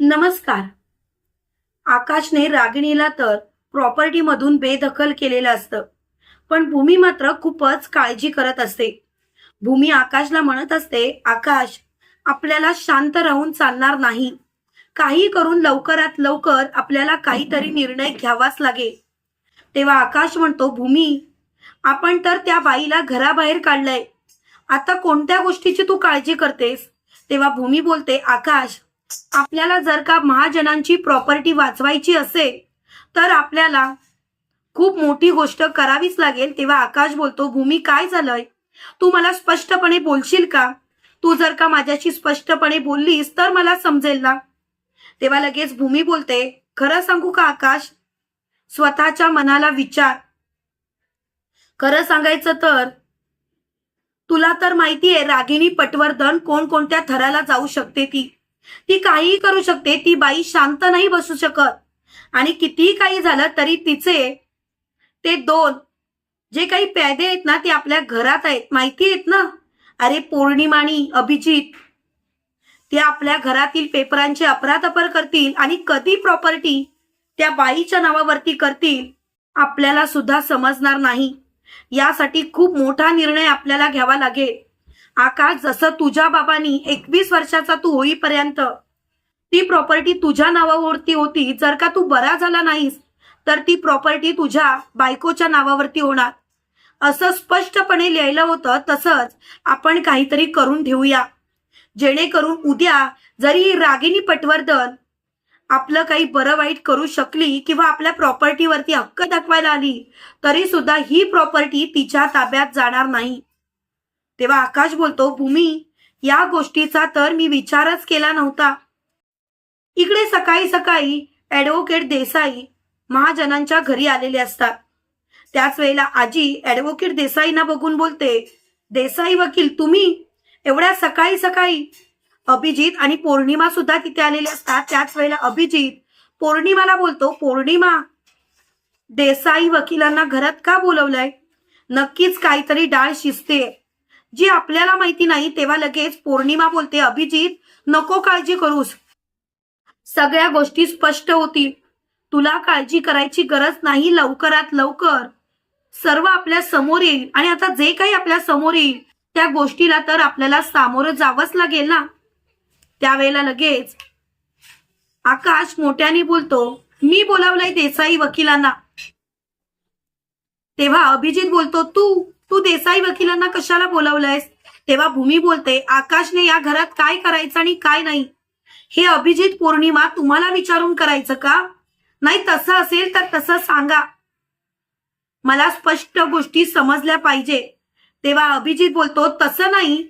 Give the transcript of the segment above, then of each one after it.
नमस्कार. आकाशने रागिणीला तर प्रॉपर्टीमधून बेदखल केलेलं असतं. पण भूमी मात्र खूपच काळजी करत असते. भूमी आकाशला म्हणत असते आकाश आपल्याला शांत राहून चालणार नाही. काही करून लवकरात लवकर आपल्याला काहीतरी निर्णय घ्यावाच लागेल. तेव्हा आकाश म्हणतो भूमी आपण तर त्या बाईला घराबाहेर काढलंय. आता कोणत्या गोष्टीची तू काळजी करतेस? तेव्हा भूमी बोलते आकाश आपल्याला जर का महाजनांची प्रॉपर्टी वाचवायची असेल तर आपल्याला खूप मोठी गोष्ट करावीच लागेल. तेव्हा आकाश बोलतो भूमी काय झालंय? तू मला स्पष्टपणे बोलशील का? तू जर का माझ्याशी स्पष्टपणे बोललीस तर मला समजेल ना? तेव्हा लगेच भूमी बोलते खरं सांगू का आकाश? स्वतःच्या मनाला विचार. खरं सांगायचं तर तुला तर माहितीये रागिणी पटवर्धन कोणकोणत्या थराला जाऊ शकते ती. ती काहीही करू शकते ती बाई शांत नाही बसू शकत. आणि कितीही काही झालं तरी तिचे ते दोन जे काही प्यादे आहेत ना ते आपल्या घरात आहेत. माहिती आहेत ना? अरे पौर्णिमा आणि अभिजित ते आपल्या घरातील पेपरांचे अपराधपर करतील आणि कधी प्रॉपर्टी त्या बाईच्या नावावरती करतील आपल्याला सुद्धा समजणार नाही. यासाठी खूप मोठा निर्णय आपल्याला घ्यावा लागेल. आकाश जसं तुझ्या बाबांनी एकवीस वर्षाचा तू होईपर्यंत ती प्रॉपर्टी तुझ्या नावावरती होती. जर का तू बरा झाला नाहीस तर ती प्रॉपर्टी तुझ्या बायकोच्या नावावरती होणार. असं स्पष्टपणे लिहायलं होतं. तसंच आपण काहीतरी करून ठेवूया जेणेकरून उद्या जरी रागिनी पटवर्धन आपलं काही बरं वाईट करू शकली किंवा आपल्या प्रॉपर्टीवरती हक्क दाखवायला आली तरी सुद्धा ही प्रॉपर्टी तिच्या ताब्यात जाणार नाही. तेव्हा आकाश बोलतो भूमी या गोष्टीचा तर मी विचारच केला नव्हता. इकडे सकाळी सकाळी ऍडव्होकेट देसाई महाजनांच्या घरी आलेले असतात. त्याच वेळेला आजी ऍडव्होकेट देसाईंना बघून बोलते देसाई वकील तुम्ही एवढ्या सकाळी सकाळी अभिजित आणि पौर्णिमा सुद्धा तिथे आलेले असतात. त्याच वेळेला अभिजित पौर्णिमाला बोलतो पौर्णिमा देसाई वकिलांना घरात का बोलवलंय? नक्कीच काहीतरी डाळ शिजते जी आपल्याला माहिती नाही तेव्हा लगेच पौर्णिमा बोलते अभिजित नको काळजी करूस. सगळ्या गोष्टी स्पष्ट होतील. तुला काळजी करायची गरज नाही लवकरात लवकर. सर्व आपल्यासमोर येईल आणि आता जे काही आपल्यासमोर येईल त्या गोष्टीला तर आपल्याला सामोरं जावंच लागेल ना? त्यावेळेला लगेच. आकाश मोठ्याने बोलतो मी बोलावलंय देसाई वकिलांना. तेव्हा अभिजित बोलतो तू तू देसाई वकिलांना कशाला बोलावलंयस? तेव्हा भूमी बोलते आकाशने या घरात काय करायचं आणि काय नाही? हे अभिजित पौर्णिमा तुम्हाला विचारून करायचं का? नाही तसं असेल तर तसं सांगा. मला स्पष्ट गोष्टी समजल्या पाहिजे. तेव्हा अभिजित बोलतो तसं नाही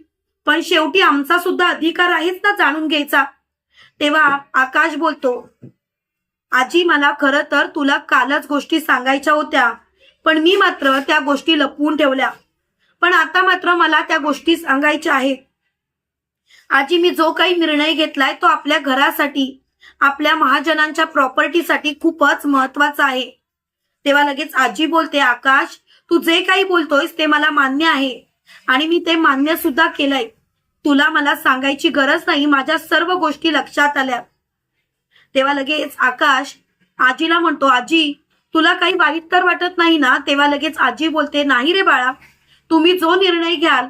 पण शेवटी आमचा सुद्धा अधिकार आहेच ना जाणून घ्यायचा. तेव्हा आकाश बोलतो आजी मला खरं तर तुला कालच गोष्टी सांगायच्या होत्या. पण मी मात्र त्या गोष्टी लपवून ठेवल्या. पण आता मात्र मला त्या गोष्टी सांगायच्या आहेत. आजी मी जो काही निर्णय घेतलाय तो आपल्या घरासाठी आपल्या महाजनांच्या प्रॉपर्टीसाठी खूपच महत्त्वाचा आहे. तेव्हा लगेच आजी बोलते आकाश तू जे काही बोलतोयस ते मला मान्य आहे आणि मी ते मान्य सुद्धा केलंय. तुला मला सांगायची गरज नाही माझ्या सर्व गोष्टी लक्षात आल्या. तेव्हा लगेच आकाश आजीला म्हणतो आजी तुला काही वाईट तर वाटत नाही ना? तेव्हा लगेच आजी बोलते नाही रे बाळा तुम्ही जो निर्णय घ्याल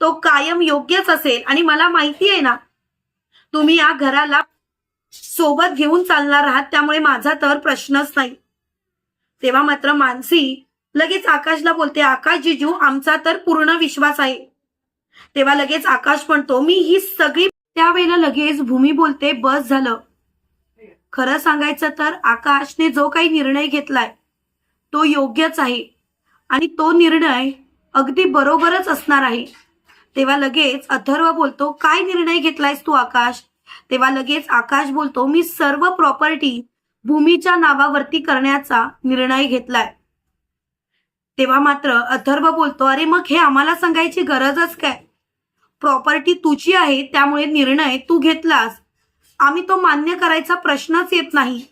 तो कायम योग्यच असेल आणि मला माहिती आहे ना तुम्ही या घराला सोबत घेऊन चालणार आहात त्यामुळे माझा तर प्रश्नच नाही. तेव्हा मात्र मानसी लगेच आकाशला बोलते आकाश जिजू आमचा तर पूर्ण विश्वास आहे. तेव्हा लगेच आकाश म्हणतो मी ही सगळी त्यावेळेला लगेच भूमी बोलते बस झालं. खरं सांगायचं तर आकाशने जो काही निर्णय घेतलाय तो योग्यच आहे. आणि तो निर्णय अगदी बरोबरच असणार आहे. तेव्हा लगेच अथर्व बोलतो काय निर्णय घेतलायस तू आकाश? तेव्हा लगेच आकाश बोलतो मी सर्व प्रॉपर्टी भूमीच्या नावावरती करण्याचा निर्णय घेतलाय. तेव्हा मात्र अथर्व बोलतो अरे मग हे आम्हाला सांगायची गरजच काय? प्रॉपर्टी तुझी आहे त्यामुळे निर्णय तू घेतलास. आम्ही तो मान्य करायचा प्रश्नच येत नाही.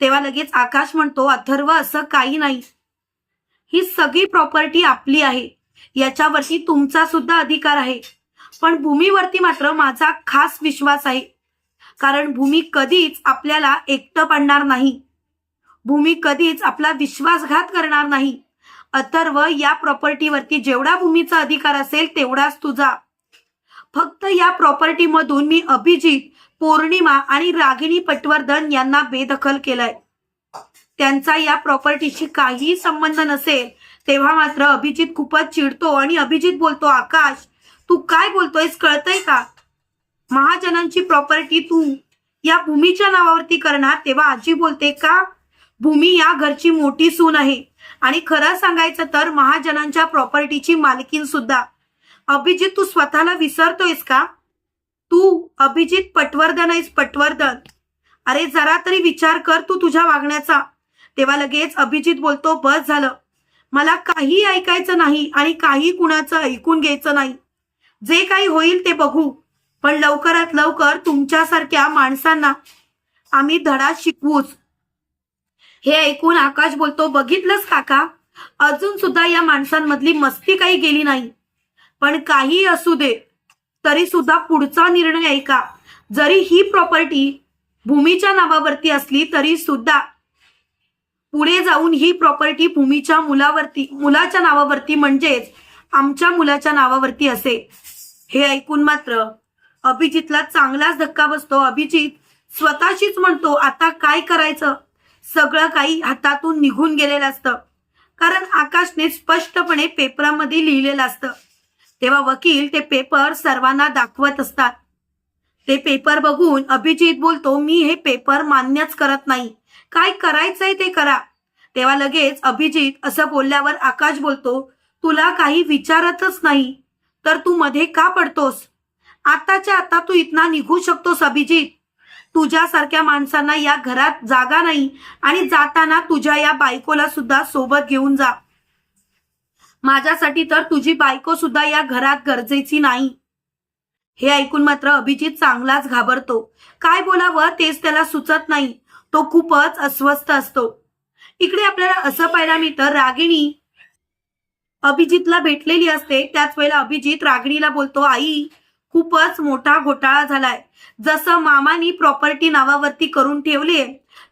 तेव्हा लगेच आकाश म्हणतो अथर्व असं काही नाही. ही सगळी प्रॉपर्टी आपली आहे. याच्यावरती तुमचा सुद्धा अधिकार आहे. पण भूमीवरती मात्र माझा खास विश्वास आहे. कारण भूमी कधीच आपल्याला एकटं पाडणार नाही. भूमी कधीच आपला विश्वासघात करणार नाही. अथर्व या प्रॉपर्टीवरती जेवढा भूमीचा अधिकार असेल तेवढाच तुझा. फक्त या प्रॉपर्टीमधून मी अभिजित पौर्णिमा आणि रागिणी पटवर्धन यांना बेदखल केलंय. त्यांचा या प्रॉपर्टीशी काहीही संबंध नसेल तेव्हा मात्र अभिजित खूपच चिडतो आणि अभिजित बोलतो आकाश तू काय बोलतोयस कळतय का? महाजनांची प्रॉपर्टी तू या भूमीच्या नावावरती करणार तेव्हा आजी बोलते का? भूमी या घरची मोठी सून आहे. आणि खरं सांगायचं तर महाजनांच्या प्रॉपर्टीची मालकीन सुद्धा. अभिजित तू स्वतःला विसरतोयस का? तू अभिजित पटवर्धन आहेस पटवर्धन. अरे जरा तरी विचार कर तू तुझ्या वागण्याचा. तेव्हा लगेच अभिजित बोलतो बस झालं. मला काही ऐकायचं नाही आणि काही कुणाचं ऐकून घ्यायचं नाही. जे काही होईल ते बघू. पण लवकरात लवकर तुमच्यासारख्या माणसांना आम्ही धडा शिकवूच. हे ऐकून आकाश बोलतो बघितलंच काका? अजून सुद्धा या माणसांमधली मस्ती काही गेली नाही. पण काही असू दे. तरी सुद्धा पुढचा निर्णय ऐका जरी ही प्रॉपर्टी भूमीच्या नावावरती असली तरी सुद्धा पुढे जाऊन ही प्रॉपर्टी भूमीच्या मुलावरती मुलाच्या नावावरती म्हणजेच आमच्या मुलाच्या नावावरती असे. हे ऐकून मात्र अभिजितला चांगलाच धक्का बसतो. अभिजित स्वतःशीच म्हणतो आता काय करायचं? सगळं काही हातातून निघून गेलेलं असतं. कारण आकाशने स्पष्टपणे पेपरामध्ये लिहिलेलं असतं. तेव्हा वकील ते पेपर सर्वांना दाखवत असतात. ते पेपर बघून अभिजित बोलतो मी हे पेपर मान्यच करत नाही. काय करायचंय ते करा. तेव्हा लगेच अभिजित असं बोलल्यावर आकाश बोलतो तुला काही विचारतच नाही तर तू मध्ये का पडतोस? आताच्या आता तू इतना निघू शकतोस अभिजित. तुझ्यासारख्या माणसांना या घरात जागा नाही आणि जाताना तुझ्या या बायकोला सुद्धा सोबत घेऊन जा. माझ्यासाठी तर तुझी बायको सुद्धा या घरात गरजेची नाही. हे ऐकून मात्र अभिजित चांगलाच घाबरतो. काय बोलावं तेच त्याला सुचत नाही. तो खूपच अस्वस्थ असतो. इकडे आपल्याला असं पाहायला मिळतं रागिणी. अभिजितला भेटलेली असते त्याच वेळेला अभिजित रागिणीला बोलतो आई खूपच मोठा घोटाळा झालाय. जसं मामानी प्रॉपर्टी नावावरती करून ठेवलीये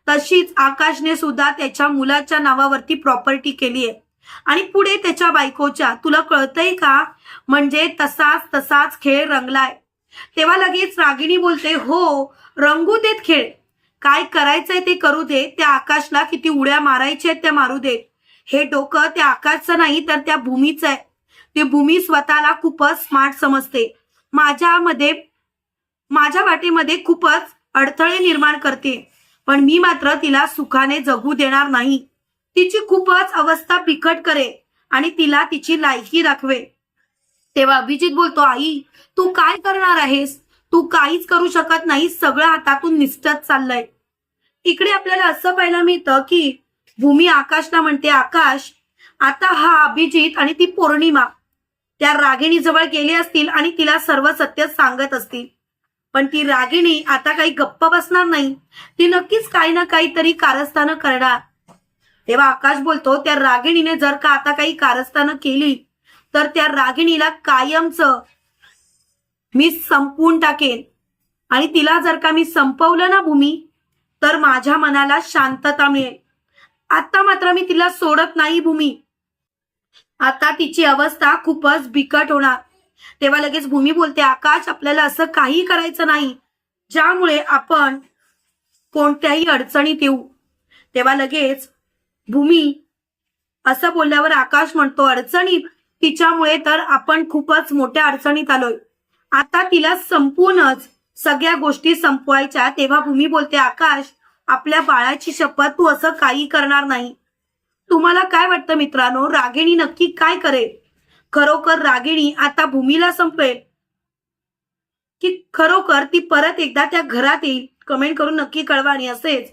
तशीच आकाशने सुद्धा त्याच्या मुलाच्या नावावरती प्रॉपर्टी केली आहे आणि पुढे त्याच्या बायकोच्या तुला कळतंय का? म्हणजे तसाच तसाच खेळ रंगलाय. तेव्हा लगेच रागिणी बोलते हो रंगू देत खेळ. काय करायचंय ते करू दे. त्या आकाशला किती उड्या मारायच्या त्या मारू देत हे डोकं त्या आकाशचं नाही तर त्या भूमीचं आहे. ती भूमी स्वतःला खूपच स्मार्ट समजते. माझ्यामध्ये माझ्या वाटेमध्ये खूपच अडथळे निर्माण करते. पण मी मात्र तिला सुखाने जगू देणार नाही. तिची खूपच अवस्था बिकट करे आणि तिला तिची लायकी दाखवे. तेव्हा अभिजित बोलतो आई तू काय करणार आहेस? तू काहीच करू शकत नाही सगळं हातातून निसटत चाललंय. इकडे आपल्याला असं पाहायला मिळतं की भूमी आकाशला म्हणते आकाश आता हा अभिजित आणि ती पौर्णिमा त्या रागिणी जवळ गेले असतील आणि तिला सर्व सत्य सांगत असतील. पण ती रागिणी आता काही गप्प बसणार नाही. ती नक्कीच काही ना काहीतरी कारस्थानं करणार. तेव्हा आकाश बोलतो त्या रागिणीने जर का आता काही कारस्थानं केली तर त्या रागिणीला कायमच मी संपवून टाकेन. आणि तिला जर का मी संपवलं ना भूमी तर माझ्या मनाला शांतता मिळेल. आता मात्र मी तिला सोडत नाही भूमी. आता तिची अवस्था खूपच बिकट होणार. तेव्हा लगेच भूमी बोलते आकाश आपल्याला असं काही करायचं नाही ज्यामुळे आपण कोणत्याही अडचणीत येऊ. तेव्हा लगेच भूमी असं बोलल्यावर आकाश म्हणतो अडचणीत तिच्यामुळे तर आपण खूपच मोठ्या अडचणीत आलोय. आता तिला संपूनच सगळ्या गोष्टी संपवायच्या तेव्हा भूमी बोलते आकाश आपल्या बाळाची शपथ तू असं काही करणार नाही. तुम्हाला काय वाटतं मित्रांनो? रागिणी नक्की काय करेल? खरोखर रागिणी आता भूमीला संपवेल की खरोखर ती परत एकदा त्या घरात येईल? कमेंट करून नक्की कळवा आणि असेच